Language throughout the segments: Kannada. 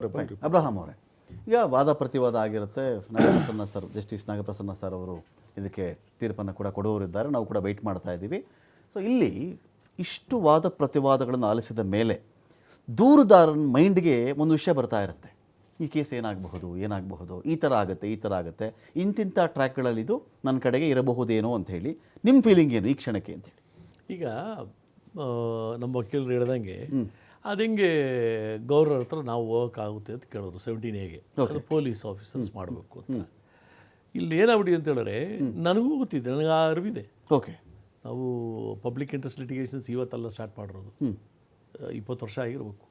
ಅಬ್ರಹಾಂ ಅವರೇ ಈಗ ವಾದ ಪ್ರತಿವಾದ ಆಗಿರುತ್ತೆ. Nagaprasanna sir justice Nagaprasanna sir ಅವರು ಇದಕ್ಕೆ ತೀರ್ಪನ್ನು ಕೂಡ ಕೊಡುವವರಿದ್ದಾರೆ ನಾವು ಕೂಡ ವೆಯ್ಟ್ ಮಾಡ್ತಾ ಇದ್ದೀವಿ. ಸೊ ಇಲ್ಲಿ ಇಷ್ಟು ವಾದ ಪ್ರತಿವಾದಗಳನ್ನು ಆಲಿಸಿದ ಮೇಲೆ ದೂರುದಾರನ ಮೈಂಡ್ಗೆ ಒಂದು ವಿಷಯ ಬರ್ತಾ ಇರುತ್ತೆ. ಈ ಕೇಸ್ ಏನಾಗಬಹುದು ಏನಾಗಬಹುದು ಈ ಥರ ಆಗುತ್ತೆ ಈ ಥರ ಆಗುತ್ತೆ. ಇಂತಿಂಥ ಟ್ರ್ಯಾಕ್ಗಳಲ್ಲಿ ಇದು ನನ್ನ ಕಡೆಗೆ ಇರಬಹುದೇನೋ ಅಂತ ಹೇಳಿ ನಿಮ್ಮ ಫೀಲಿಂಗ್ ಏನು ಈ ಕ್ಷಣಕ್ಕೆ ಅಂತೇಳಿ ಈಗ ನಮ್ಮ ವಕೀಲರು ಹೇಳ್ದಂಗೆ ಅದು ಹೆಂಗೆ ಗೌರವ ಹತ್ರ ನಾವು ಹೋಗೋಕ್ಕಾಗುತ್ತೆ ಅಂತ ಕೇಳೋರು ಸೆವೆಂಟೀನ್ ಎಗೆ ಅದು ಪೊಲೀಸ್ ಆಫೀಸರ್ಸ್ ಮಾಡಬೇಕು ಅಂತ. ಇಲ್ಲಿ ಏನಾಗ್ಬಿಡಿ ಅಂತ ಹೇಳಿದ್ರೆ ನನಗೂ ಗೊತ್ತಿದೆ ನನಗೆ ಆ ಅರಿವಿದೆ. ಓಕೆ ನಾವು ಪಬ್ಲಿಕ್ ಇಂಟ್ರೆಸ್ಟ್ ಲಿಟಿಗೇಷನ್ಸ್ ಇವತ್ತೆಲ್ಲ ಸ್ಟಾರ್ಟ್ ಮಾಡಿರೋದು. ಇಪ್ಪತ್ತು ವರ್ಷ ಆಗಿರ್ಬೇಕು.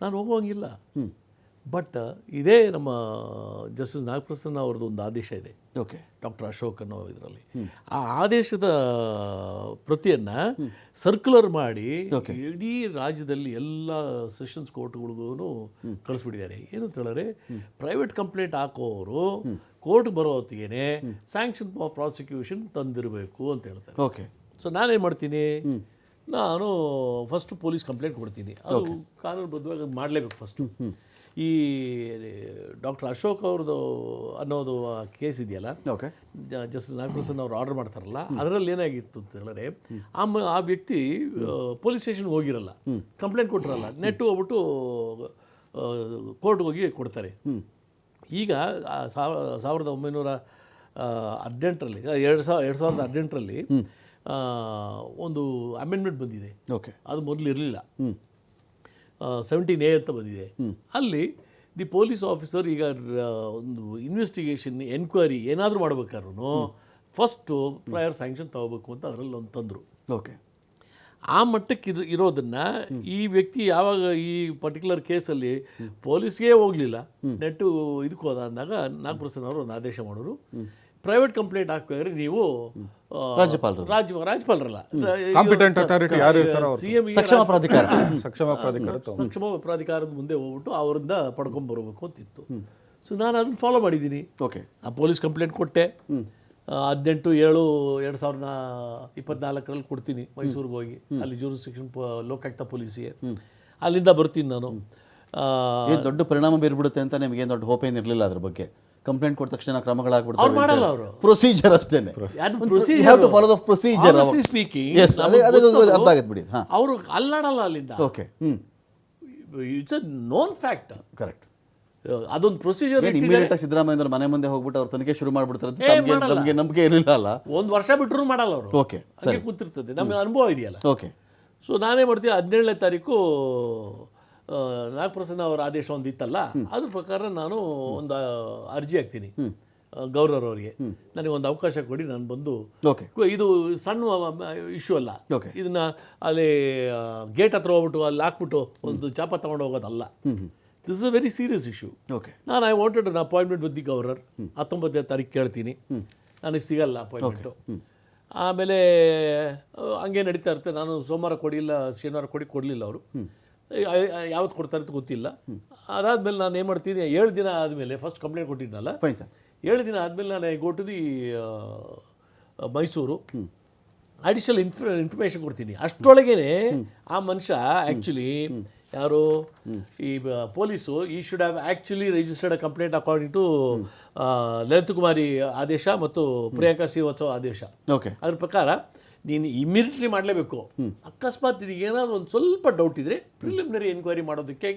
ನಾನು ಹೋಗುವಂಗಿಲ್ಲ. ಬಟ್ ಇದೇ ನಮ್ಮ ಜಸ್ಟಿಸ್ ನಾಗಪ್ರಸನ್ನ ಅವ್ರದ್ದು ಒಂದು ಆದೇಶ ಇದೆ. ಓಕೆ ಡಾಕ್ಟರ್ ಅಶೋಕ್ ಅನ್ನೋ ಇದರಲ್ಲಿ ಆ ಆದೇಶದ ಪ್ರತಿಯನ್ನು ಸರ್ಕ್ಯುಲರ್ ಮಾಡಿ ಇಡೀ ರಾಜ್ಯದಲ್ಲಿ ಎಲ್ಲ ಸೆಷನ್ಸ್ ಕೋರ್ಟ್ಗಳಿಗೂ ಕಳಿಸ್ಬಿಟ್ಟಿದ್ದಾರೆ. ಏನು ಅಂತ ಹೇಳಿದ್ರೆ ಪ್ರೈವೇಟ್ ಕಂಪ್ಲೇಂಟ್ ಹಾಕೋರು ಕೋರ್ಟ್ ಬರೋ ಹೊತ್ತಿಗೆ ಸ್ಯಾಂಕ್ಷನ್ ಪ್ರಾಸಿಕ್ಯೂಷನ್ ತಂದಿರಬೇಕು ಅಂತ ಹೇಳ್ತಾರೆ. ಓಕೆ ಸೊ ನಾನೇನು ಮಾಡ್ತೀನಿ? ನಾನು ಫಸ್ಟ್ ಪೊಲೀಸ್ ಕಂಪ್ಲೇಂಟ್ ಕೊಡ್ತೀನಿ. ಅದು ಕಾನೂನುಬದ್ಧವಾಗಿ ಅದು ಮಾಡಲೇಬೇಕು ಫಸ್ಟು ಈ ಡಾಕ್ಟರ್ ಅಶೋಕ್ ಅವ್ರದ್ದು ಅನ್ನೋದು ಕೇಸ್ ಇದೆಯಲ್ಲ? ಓಕೆ ಜಸ್ಟಿಸ್ ನಾಗಪ್ರಸನ್ನ ಅವ್ರು ಆರ್ಡರ್ ಮಾಡ್ತಾರಲ್ಲ ಅದರಲ್ಲಿ ಏನಾಗಿತ್ತು ಅಂತ ಹೇಳಿದ್ರೆ ಆ ಮ- ಆ ವ್ಯಕ್ತಿ ಪೊಲೀಸ್ ಸ್ಟೇಷನ್ಗೆ ಹೋಗಿರಲ್ಲ ಕಂಪ್ಲೇಂಟ್ ಕೊಟ್ಟಿರಲ್ಲ ನೆಟ್ಟು ಹೋಗ್ಬಿಟ್ಟು ಕೋರ್ಟ್ಗೆ ಹೋಗಿ ಕೊಡ್ತಾರೆ. ಈಗ ಸಾವಿರದ ಒಂಬೈನೂರ ಹದಿನೆಂಟರಲ್ಲಿ ಎರಡು ಸಾವಿರ ಎರಡು ಸಾವಿರದ ಹದಿನೆಂಟರಲ್ಲಿ ಒಂದು ಅಮೆಂಡ್ಮೆಂಟ್ ಬಂದಿದೆ. ಓಕೆ ಅದು ಮೊದಲು ಇರಲಿಲ್ಲ. ಸೆವೆಂಟೀನ್ ಎ ಅಂತ ಬಂದಿದೆ. ಅಲ್ಲಿ ದಿ ಪೊಲೀಸ್ ಆಫೀಸರ್ ಈಗ ಒಂದು ಇನ್ವೆಸ್ಟಿಗೇಷನ್ ಎನ್ಕ್ವೈರಿ ಏನಾದರೂ ಮಾಡ್ಬೇಕಾದ್ರೂ ಫಸ್ಟು ಪ್ರಯರ್ ಸ್ಯಾಂಕ್ಷನ್ ತಗೋಬೇಕು ಅಂತ ಅದರಲ್ಲಿ ಒಂದು ತಂದರು. ಓಕೆ ಆ ಮಟ್ಟಕ್ಕೆ ಇದು ಇರೋದನ್ನು ಈ ವ್ಯಕ್ತಿ ಯಾವಾಗ ಈ ಪರ್ಟಿಕ್ಯುಲರ್ ಕೇಸಲ್ಲಿ ಪೊಲೀಸ್ಗೇ ಹೋಗಲಿಲ್ಲ ನೆಟ್ಟು ಇದಕ್ಕೆ ಹೋದ ಅಂದಾಗ ನಾಗಪ್ರಸನ್ನ ಅವರು ಒಂದು ಆದೇಶ ಮಾಡೋರು. ಪ್ರೈವೇಟ್ ಕಂಪ್ಲೇಂಟ್ ಹಾಕ್ಬೇಕಾದ್ರೆ ನೀವು ರಾಜ್ಯಪಾಲರು. ರಾಜ್ಯ ರಾಜ್ಯಪಾಲರಲ್ಲ. ಕಾಂಪಿಟೆಂಟ್ ಅಥಾರಿಟಿ ಯಾರು ಇರ್ತಾರೋ ಅವ್ರು. ಸಿ ಎಂ ಸಕ್ಷಮ ಪ್ರಾಧಿಕಾರ. ಸಕ್ಷಮ ಪ್ರಾಧಿಕಾರ ತಗೊಂಡು. ಸಕ್ಷಮ ಪ್ರಾಧಿಕಾರದ ಮುಂದೆ ಹೋಗ್ಬಿಟ್ಟು ಅವರಿಂದ ಪಡ್ಕೊಂಬರ್ಬೇಕು ಅಂತಿತ್ತು. ಸೊ ನಾನು ಅದನ್ನ ಫಾಲೋ ಮಾಡಿದ್ದೀನಿ ಓಕೆ ಆ ಪೊಲೀಸ್ ಕಂಪ್ಲೇಂಟ್ ಕೊಟ್ಟೆ. ಆ, ಹದಿನೆಂಟು ಏಳು ಎರಡು ಸಾವಿರದ ಇಪ್ಪತ್ನಾಲ್ಕರಲ್ಲಿ ಕೊಡ್ತೀನಿ ಮೈಸೂರಿಗೆ ಹೋಗಿ. ಅಲ್ಲಿ ಜೂರಿಸ್ಟಿಕ್ಷನ್ ಲೋಕಾಯುಕ್ತ ಪೊಲೀಸಿಗೆ. ಅಲ್ಲಿಂದ ಬರ್ತೀನಿ ನಾನು. ಆ, ಏನು ದೊಡ್ಡ ಪರಿಣಾಮ ಬೀರ್ಬಿಡುತ್ತೆ ಅಂತ ನಿಮಗೆ ಏನು ದೊಡ್ಡ ಹೋಪ್ ಏನಿರಲಿಲ್ಲ ಅದ್ರ ಬಗ್ಗೆ? ಕಂಪ್ಲೇಂಟ್ ಕೊಟ್ಟ ತಕ್ಷಣ ಕ್ರಮಗಳಾಗ್ಬಿಡ್ತಾರೆ ಅವ್ರು ಮಾಡಲ್ಲ ಅವರು. ಪ್ರೊಸೀಜರ್ ಅಷ್ಟೇನೆ. ಅದು have to follow the procedure yes ಅದೇ ನಮಗೆ ಅರ್ಥ ಆಗತ್ತೆ ಬಿಡಿ. ಹಾಂ. ಅವರು ಅಲ್ಲಾಡಲ್ಲ ಅಲ್ಲಿಂದ. ಓಕೆ ಹ್ಞೂ it's a known fact correct ಅದೊಂದು ಪ್ರೊಸೀಜರ್ ಇಮಿಡಿಯೇಟ್ ಆಗಿ ಸಿದ್ದರಾಮಯ್ಯ ಮನೆ ಮುಂದೆ ಹೋಗ್ಬಿಟ್ಟು ಅವ್ರ ತನಿಖೆ ಶುರು ಮಾಡ್ಬಿಡ್ತಾರೆ. ನಮಗೆ ನಂಬಿಕೆ ಇರಲಿಲ್ಲ ಅಲ್ಲ? ಒಂದು ವರ್ಷ ಬಿಟ್ಟರು ಮಾಡಲ್ಲ ಅವರು. ಓಕೆ ಹಂಗೆ ಕೂತಿರ್ತದೆ. ನಮಗೆ ಅನುಭವ ಇದೆಯಲ್ಲ. ಓಕೆ ಸೊ ನಾನೇ ಮಾಡ್ತೀನಿ ಹದಿನೇಳನೇ ತಾರೀಕು ನಾಗಪ್ರಸನ್ನ ಅವರ ಆದೇಶ ಒಂದು ಇತ್ತಲ್ಲ ಅದ್ರ ಪ್ರಕಾರ ನಾನು ಒಂದು ಅರ್ಜಿ ಹಾಕ್ತೀನಿ. ಆ, ಗೌರವ್ ಅವರಿಗೆ. ನನಗೆ ಒಂದು ಅವಕಾಶ ಕೊಡಿ ನಾನು ಬಂದು ಇದು ಸಣ್ಣ ಇಶ್ಯೂ ಅಲ್ಲ. ಇದನ್ನ ಅಲ್ಲಿ ಗೇಟ್ ಹತ್ರ ಹೋಗ್ಬಿಟ್ಟು ಅಲ್ಲಿ ಹಾಕ್ಬಿಟ್ಟು ಒಂದು ಚಾಪ ತಗೊಂಡು ಹೋಗೋದಲ್ಲ. This is a very serious issue okay. ನಾನು I wanted an appointment with the governor ಹತ್ತೊಂಬತ್ತನೇ ತಾರೀಕು ಕೇಳ್ತೀನಿ. ನನಗೆ ಸಿಗಲ್ಲ ಅಪಾಯಿಂಟ್ಮೆಂಟು ಆಮೇಲೆ ಹಂಗೆ ನಡೀತಾ ಇರುತ್ತೆ. ನಾನು ಸೋಮವಾರ ಕೊಡಿಲ್ಲ ಶನಿವಾರ ಕೊಡಿ ಕೊಡಲಿಲ್ಲ ಅವರು. ಯಾವತ್ತು ಕೊಡ್ತಾರೆ ಅಂತ ಗೊತ್ತಿಲ್ಲ. ಅದಾದಮೇಲೆ ನಾನು ಏನು ಮಾಡ್ತೀನಿ ಏಳು ದಿನ ಆದಮೇಲೆ ಫಸ್ಟ್ ಕಂಪ್ಲೇಂಟ್ ಕೊಟ್ಟಿದ್ದಲ್ಲ ಫೈನ್ ಸರ್ ಏಳು ದಿನ ಆದಮೇಲೆ ನಾನು go to the Mysuru additional info information ಕೊಡ್ತೀನಿ. ಅಷ್ಟರೊಳಗೇನೆ ಆ ಮನುಷ್ಯ ಆ್ಯಕ್ಚುಲಿ ಯಾರು? ಈ ಪೊಲೀಸು ಈ should have actually registered complaint according to Lalit Kumari ಆದೇಶ ಮತ್ತು ಪ್ರಿಯಾಂಕಾ ಶ್ರೀವತ್ಸವ ಆದೇಶ. ಓಕೆ ಅದ್ರ ಪ್ರಕಾರ ನೀನು ಇಮಿಡಿಯೇಟ್ಲಿ ಮಾಡಲೇಬೇಕು. ಅಕಸ್ಮಾತ್ ಇದಕ್ಕೆ ಏನಾದರೂ ಒಂದು ಸ್ವಲ್ಪ ಡೌಟ್ ಇದ್ದರೆ ಪ್ರಿಲಿಮಿನರಿ ಎನ್ಕ್ವೈರಿ ಮಾಡೋದಕ್ಕೆ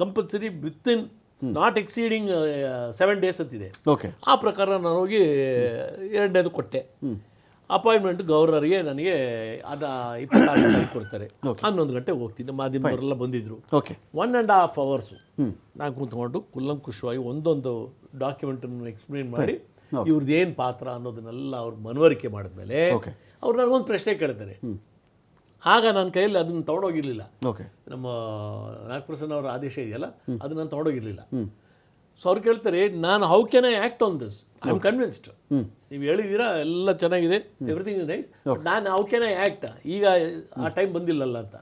compulsory within not exceeding seven days ಅಂತಿದೆ. ಓಕೆ ಆ ಪ್ರಕಾರ ನಾನು ಹೋಗಿ ಎರಡನೇದು ಕೊಟ್ಟೆ. ಅಪಾಯಿಂಟ್ಮೆಂಟ್ ಗವರ್ನರ್ಗೆ ನನಗೆ ಅದ ಇಪ್ಪತ್ತಾರು ತಾರೀಕು ಕೊಡ್ತಾರೆ. ಹನ್ನೊಂದು ಗಂಟೆಗೆ ಹೋಗ್ತೀನಿ. ಮಾಧ್ಯಮದವರೆಲ್ಲ ಬಂದಿದ್ದರು okay one and half hours ನಾನು ಕೂತ್ಕೊಂಡು ಕುಲ್ಲಂಕುಷವಾಗಿ ಒಂದೊಂದು ಡಾಕ್ಯುಮೆಂಟನ್ನು ಎಕ್ಸ್ಪ್ಲೇನ್ ಮಾಡಿ ಇವ್ರದ್ದು ಏನು ಪಾತ್ರ ಅನ್ನೋದನ್ನೆಲ್ಲ ಅವ್ರು ಮನವರಿಕೆ ಮಾಡಿದ್ಮೇಲೆ. ಅವ್ರು ನನಗೊಂದು ಪ್ರಶ್ನೆ ಕೇಳ್ತಾರೆ. ಆಗ ನನ್ನ ಕೈಯಲ್ಲಿ ಅದನ್ನು ತೊಗೊಂಡೋಗಿರಲಿಲ್ಲ. ಓಕೆ. ನಮ್ಮ ನಾಗಪ್ರಸನ್ನ ಅವರ ಆದೇಶ ಇದೆಯಲ್ಲ ಅದನ್ನ ನಾನು ತೊಗೊಂಡೋಗಿರಲಿಲ್ಲ. ಸೊ ಅವ್ರು ಕೇಳ್ತಾರೆ ನಾನು how can I act on this I am convinced ನೀವು ಹೇಳಿದ್ದೀರಾ ಎಲ್ಲ ಚೆನ್ನಾಗಿದೆ ಎವ್ರಿಥಿಂಗ್ ಇಸ್ ನೈಸ್ ನಾನು ಹೌ ಕ್ಯಾನ್ ಐ ಆ್ಯಕ್ಟ್ ಈಗ ಆ ಟೈಮ್ ಬಂದಿಲ್ಲಲ್ಲ ಅಂತ.